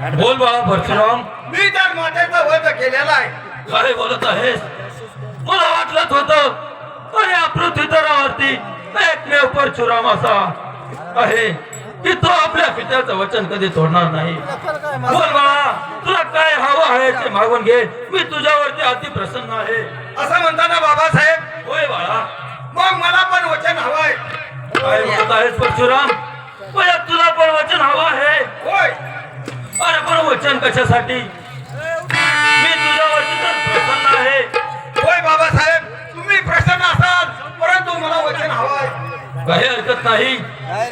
बोल बाळा परशुराम मी तर मातेचा वध केलेला आहे. काय बोलत आहेस? मला वाटलंच होतं अरे पृथ्वीतरावरती एकमेव परशुराम असा आहे की तो आपल्या पित्याचं वचन कधी तोडणार नाही. बोल बाळा तुला काय हवं आहे ते मागून घे. मी तुझ्यावरती अति प्रसन्न आहे. असं म्हणताना बाबासाहेब होय बाळा. मग मला पण वचन हवंय काय बोलत आहेस परशुराम? तुला पण वचन हवं आहे. होय. अरे पण वचन कशासाठी? मी तुझ्यावरती तर प्रसन्न आहे. होय बाबासाहेब तुम्ही प्रसन्न असाल परंतु मला वचन हवंय. काही हरकत नाही.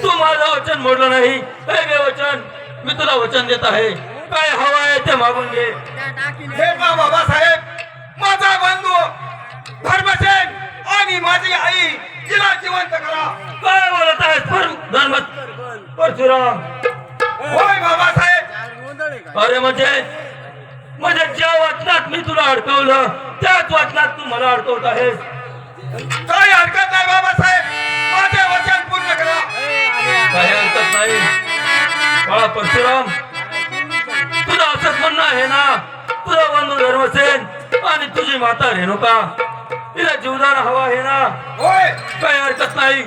तू माझं वचन मोडलं नाही. हे वचन. मी तुला वचन देत आहे. काय हवं आहे ते मागून घे. हे पहा बाबासाहेब माझा बंधू धर्मसेन आणि माझी आई तिला जिवंत करा. काय बोलत आहेस? परशुराम. अरे म्हणजे म्हणजे ज्या वचनात मी तुला अडकवलं त्याच वचनात तू मला अडकवत आहेस. काही हरकत नाही बाबासाहेब. माझे वचन पूर्ण करा. काही हरकत नाही. बाळा परशुराम तुझं असंच म्हणणं आहे ना? तुझा बंधू धर्मसेन आणि तुझी माता रेणुका तिला जीवदान हवा आहे ना? होय. काही हरकत नाही.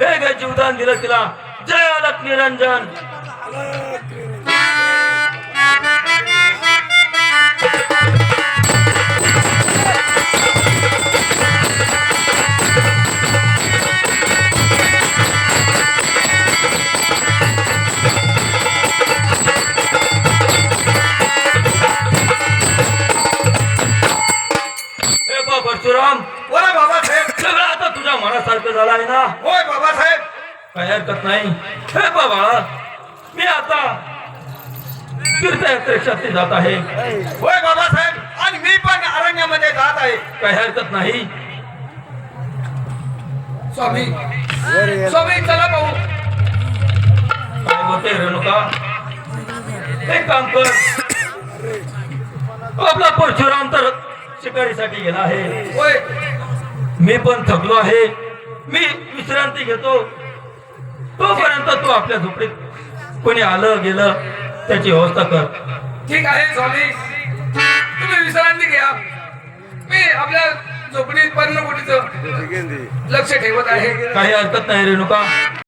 हे घे जीवदान दिलं तिला. जय अलक निरंजन. परशुराम. बोला बाबासाहेब. सगळं आता तुझ्या मनासारखं झालं आहे ना? होय बाबासाहेब. काही हरकत नाही. हे बा बाळा मी आता तीर्थयात्रेसाठी जात आहे. होय बाबासाहेब. आणि मी पण अरण्यामध्ये जात आहे. काही हरकत नाही. स्वामी. स्वामी चला भाऊ काय होते रेणुका? एक काम कर. आपला परशुराम तर शिकारीसाठी गेला आहे. मी पण थकलो आहे. मी विश्रांती घेतो. तोपर्यंत तू आपल्या झोपडीत कोणी आलं गेलं त्याची व्यवस्था कर. ठीक आहे स्वामी. तुम्ही विश्रांती घ्या. मी आपल्या झोपडीत पर्णकुटीचं लक्ष ठेवत आहे. काही हरकत नाही रेणुका